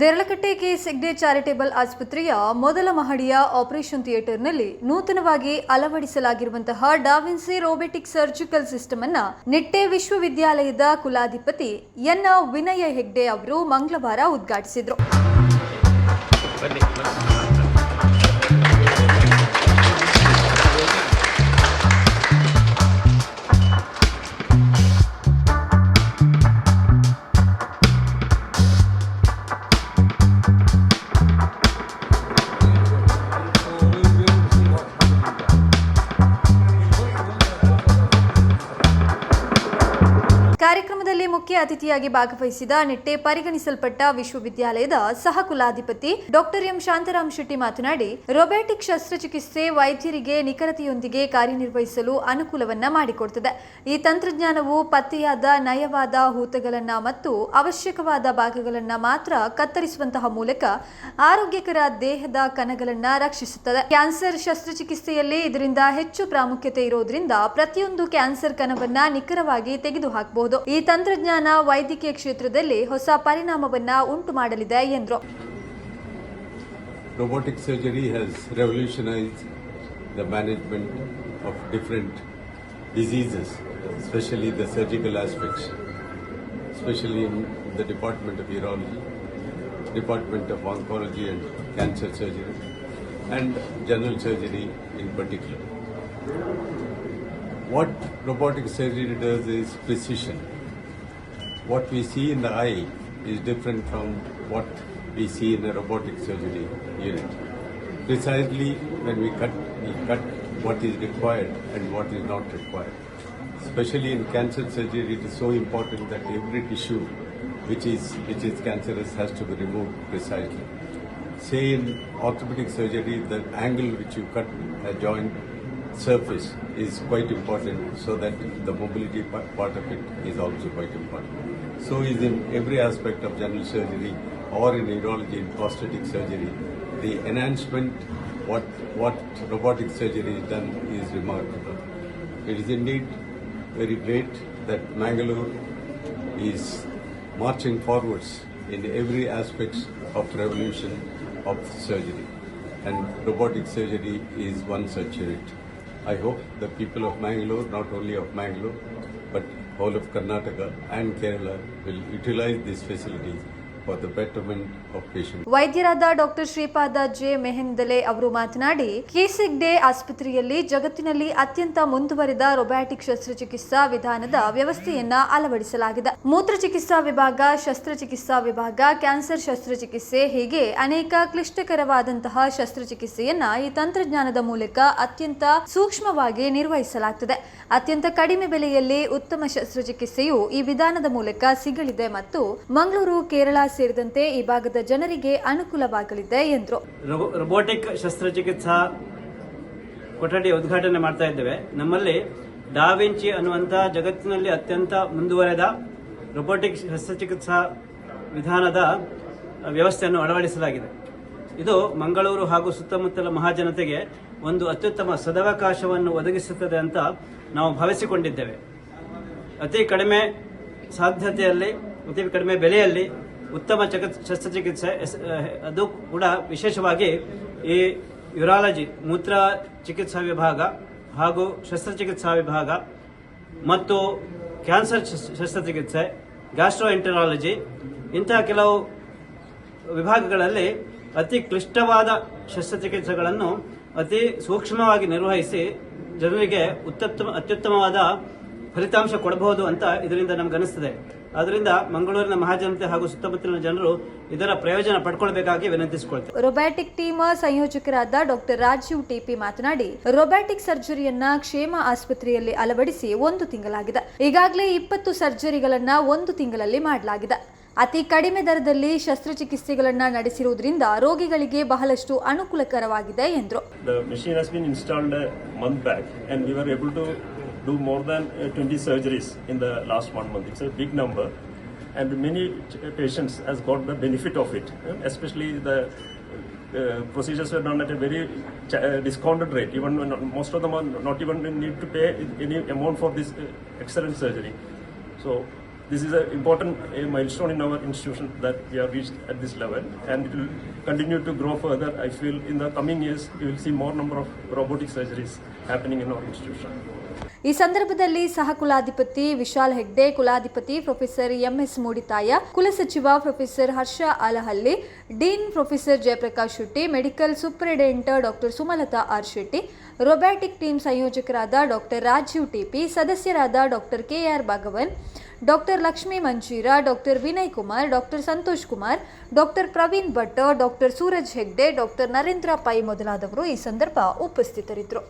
Deralakatte case Hegde charitable ಆಸ್ಪತ್ರೆಯ ಮೊದಲ ಮಹಡಿಯ ಆಪರೇಷನ್ ಥಿಯೇಟರ್ನಲ್ಲಿ ನೂತನವಾಗಿ ಅಳವಡಿಸಲಾಗಿರುವಂತಹ da Vinci robotic surgical system ಅನ್ನ ನಿಟ್ಟೆ ವಿಶ್ವವಿದ್ಯಾಲಯದ ಕುಲಾಧಿಪತಿ ಎನ್ ವಿನಯ ಹೆಗ್ಡೆ ಅವರು ಮಂಗಳವಾರ ಉದ್ಘಾಟಿಸಿದರು. ಕಾರ್ಯಕ್ರಮದಲ್ಲಿ ಮುಖ್ಯ ಅತಿಥಿಯಾಗಿ ಭಾಗವಹಿಸಿದ ನಿಟ್ಟೆ ಪರಿಗಣಿಸಲ್ಪಟ್ಟ ವಿಶ್ವವಿದ್ಯಾಲಯದ ಸಹ ಕುಲಾಧಿಪತಿ ಡಾಕ್ಟರ್ ಎಂ ಶಾಂತರಾಮ್ ಶೆಟ್ಟಿ ಮಾತನಾಡಿ ರೊಬ್ಯಾಟಿಕ್ ಶಸ್ತ್ರಚಿಕಿತ್ಸೆ ವೈದ್ಯರಿಗೆ ನಿಖರತೆಯೊಂದಿಗೆ ಕಾರ್ಯನಿರ್ವಹಿಸಲು ಅನುಕೂಲವನ್ನ ಮಾಡಿಕೊಡುತ್ತದೆ ಈ ತಂತ್ರಜ್ಞಾನವು ಪತ್ತೆಯಾದ ನಯವಾದ ಹೂತಗಳನ್ನ ಮತ್ತು ಅವಶ್ಯಕವಾದ ಭಾಗಗಳನ್ನ ಮಾತ್ರ ಕತ್ತರಿಸುವಂತಹ ಮೂಲಕ ಆರೋಗ್ಯಕರ ದೇಹದ ಕಣಗಳನ್ನ ರಕ್ಷಿಸುತ್ತದೆ. ಕ್ಯಾನ್ಸರ್ ಶಸ್ತ್ರಚಿಕಿತ್ಸೆಯಲ್ಲಿ ಇದರಿಂದ ಹೆಚ್ಚು ಪ್ರಾಮುಖ್ಯತೆ ಇರೋದ್ರಿಂದ ಪ್ರತಿಯೊಂದು ಕ್ಯಾನ್ಸರ್ ಕಣವನ್ನ ನಿಖರವಾಗಿ ತೆಗೆದುಹಾಕಬಹುದು. ಈ ತಂತ್ರಜ್ಞಾನ ತಂತ್ರಜ್ಞಾನ ವೈದ್ಯಕೀಯ ಕ್ಷೇತ್ರದಲ್ಲಿ ಹೊಸ ಪರಿಣಾಮವನ್ನು ಉಂಟು ಮಾಡಲಿದೆ ಎಂದರು. Robotic surgery has revolutionise the management of different diseases specially the surgical aspects specially in the department of urology department of oncology and cancer surgery and general surgery in particular what robotic surgery does is precision What we see in the eye is different from what we see in a robotic surgery unit. Precisely when we cut, we cut what is required and what is not required. Especially in cancer surgery, it is so important that every tissue which is which is cancerous has to be removed precisely. Say in orthopedic surgery, the angle which you cut a joint surface is quite important so that the mobility part of it is also quite important. So is in every aspect of general surgery or in urology and prosthetic surgery, the enhancement what what robotic surgery is done is remarkable. It is indeed very great that Mangalore is marching forwards in every aspect of revolution of surgery and robotic surgery is one such unit. I hope the people of Mangalore, not only of Mangalore, but whole of Karnataka and Kerala will utilize these facilities for the. ವೈದ್ಯರಾದ doctor Shripada J ಮೆಹಂದಲೆ ಅವರು ಮಾತನಾಡಿ, ಕೇಸಿಗ್ day ಆಸ್ಪತ್ರೆಯಲ್ಲಿ ಜಗತ್ತಿನಲ್ಲಿ ಅತ್ಯಂತ ಮುಂದುವರಿದ ರೊಬ್ಯಾಟಿಕ್ ಶಸ್ತ್ರಚಿಕಿತ್ಸಾ ವಿಧಾನದ ವ್ಯವಸ್ಥೆಯನ್ನ ಅಳವಡಿಸಲಾಗಿದೆ ಮೂತ್ರ ಚಿಕಿತ್ಸಾ ವಿಭಾಗ, ಶಸ್ತ್ರಚಿಕಿತ್ಸಾ ವಿಭಾಗ, ಕ್ಯಾನ್ಸರ್ ಶಸ್ತ್ರಚಿಕಿತ್ಸೆ ಹೀಗೆ ಅನೇಕ ಕ್ಲಿಷ್ಟಕರವಾದಂತಹ ಶಸ್ತ್ರಚಿಕಿತ್ಸೆಯನ್ನ ಈ ತಂತ್ರಜ್ಞಾನದ ಮೂಲಕ ಅತ್ಯಂತ ಸೂಕ್ಷ್ಮವಾಗಿ ನಿರ್ವಹಿಸಲಾಗುತ್ತದೆ ಅತ್ಯಂತ ಕಡಿಮೆ ಬೆಲೆಯಲ್ಲಿ ಉತ್ತಮ ಶಸ್ತ್ರಚಿಕಿತ್ಸೆಯು ಈ ವಿಧಾನದ ಮೂಲಕ ಸಿಗಲಿದೆ ಮತ್ತು ಮಂಗಳೂರು, ಕೇರಳ ಸೇರಿದಂತೆ ಈ ಭಾಗದ ಜನರಿಗೆ ಅನುಕೂಲವಾಗಲಿದೆ ಎಂದರು. ರೋಬೋ- ರೋಬೋಟಿಕ್ ಶಸ್ತ್ರಚಿಕಿತ್ಸಾ ಕೊಠಡಿ ಉದ್ಘಾಟನೆ ಮಾಡ್ತಾ ಇದ್ದೇವೆ. ನಮ್ಮಲ್ಲಿ ಡಾವಿಂಚಿ ಅನ್ನುವಂಥ ಜಗತ್ತಿನಲ್ಲಿ ಅತ್ಯಂತ ಮುಂದುವರೆದ ರೋಬೋಟಿಕ್ ಶಸ್ತ್ರಚಿಕಿತ್ಸಾ ವಿಧಾನದ ವ್ಯವಸ್ಥೆಯನ್ನು ಅಳವಡಿಸಲಾಗಿದೆ. ಇದು ಮಂಗಳೂರು ಹಾಗೂ ಸುತ್ತಮುತ್ತಲ ಮಹಾಜನತೆಗೆ ಒಂದು ಅತ್ಯುತ್ತಮ ಸದವಕಾಶವನ್ನು ಒದಗಿಸುತ್ತದೆ ಅಂತ ನಾವು ಭಾವಿಸಿಕೊಂಡಿದ್ದೇವೆ. ಅತಿ ಕಡಿಮೆ ಸಾಧ್ಯತೆಯಲ್ಲಿ, ಅತಿ ಕಡಿಮೆ ಬೆಲೆಯಲ್ಲಿ ಉತ್ತಮ ಚಿಕಿತ್ಸೆ, ಶಸ್ತ್ರಚಿಕಿತ್ಸೆ ಅದು ಕೂಡ ವಿಶೇಷವಾಗಿ ಈ ಯುರಾಲಜಿ, ಮೂತ್ರ ಚಿಕಿತ್ಸಾ ವಿಭಾಗ ಹಾಗೂ ಶಸ್ತ್ರಚಿಕಿತ್ಸಾ ವಿಭಾಗ ಮತ್ತು ಕ್ಯಾನ್ಸರ್ ಶಸ್- ಶಸ್ತ್ರಚಿಕಿತ್ಸೆ ಗ್ಯಾಸ್ಟ್ರೋ ಎಂಟರಾಲಜಿ ಇಂತಹ ಕೆಲವು ವಿಭಾಗಗಳಲ್ಲಿ ಅತಿ ಕ್ಲಿಷ್ಟವಾದ ಶಸ್ತ್ರಚಿಕಿತ್ಸೆಗಳನ್ನು ಅತಿ ಸೂಕ್ಷ್ಮವಾಗಿ ನಿರ್ವಹಿಸಿ ಜನರಿಗೆ ಉತ್ತಮ ಅತ್ಯುತ್ತಮವಾದ ಫಲಿತಾಂಶ ಕೊಡಬಹುದು ಅಂತ ಇದರಿಂದ ನಮ್ಗೆ ಅನಿಸ್ತದೆ. ಆದ್ದರಿಂದ ಮಂಗಳೂರಿನ ಮಹಾಜನತೆ ಹಾಗೂ ಸುತ್ತಮುತ್ತಲಿನ ಜನರು ಇದರ ಪ್ರಯೋಜನ ಪಡ್ಕೊಳ್ಬೇಕಾಗಿ ವಿನಂತಿಸಿಕೊಳ್ತೇವೆ. ರೊಬ್ಯಾಟಿಕ್ ಟೀಮ್ ಸಂಯೋಜಕರಾದ ಡಾಕ್ಟರ್ ರಾಜೀವ್ ಟಿಪಿ ಮಾತನಾಡಿ ರೊಬ್ಯಾಟಿಕ್ ಸರ್ಜರಿಯನ್ನ ಕ್ಷೇಮ ಆಸ್ಪತ್ರೆಯಲ್ಲಿ ಅಳವಡಿಸಿ ಒಂದು ತಿಂಗಳಾಗಿದೆ. ಈಗಾಗಲೇ ಇಪ್ಪತ್ತು ಸರ್ಜರಿಗಳನ್ನ ಒಂದು ತಿಂಗಳಲ್ಲಿ ಮಾಡಲಾಗಿದೆ. ಅತಿ ಕಡಿಮೆ ದರದಲ್ಲಿ ಶಸ್ತ್ರಚಿಕಿತ್ಸೆಗಳನ್ನ ನಡೆಸಿರುವುದರಿಂದ ರೋಗಿಗಳಿಗೆ ಬಹಳಷ್ಟು ಅನುಕೂಲಕರವಾಗಿದೆ ಎಂದರು. Do more than uh, 20 surgeries in the last one month. It's a big number, and many patients has got the benefit of it. Especially the uh, procedures were done at a very uh, discounted rate. Even most of them are not even need to pay any amount for this uh, excellent surgery. So this is an important a milestone in our institution that we have reached at this level, and it will continue to grow further. I feel in the coming years you will see more number of robotic surgeries happening in our institution. ಈ ಸಂದರ್ಭದಲ್ಲಿ ಸಹ ಕುಲಾಧಿಪತಿ ವಿಶಾಲ್ ಹೆಗ್ಡೆ ಕುಲಾಧಿಪತಿ professor MS ಮೂಡಿತಾಯ ಕುಲಸಚಿವ professor Harsha Alahalli dean professor Jayaprakash Shetty medical superintendent doctor Sumalatha R Shetty robotic team ಸಂಯೋಜಕರಾದ doctor Rajeev TP ಸದಸ್ಯರಾದ doctor KR Bhagavan doctor Lakshmi Manjeera, doctor Vinay Kumar, doctor Santosh Kumar, doctor Praveen Bhat, doctor Suraj Hegde, doctor Narendra Pai ಮೊದಲಾದವರು ಈ ಸಂದರ್ಭ ಉಪಸ್ಥಿತರಿದ್ದರು.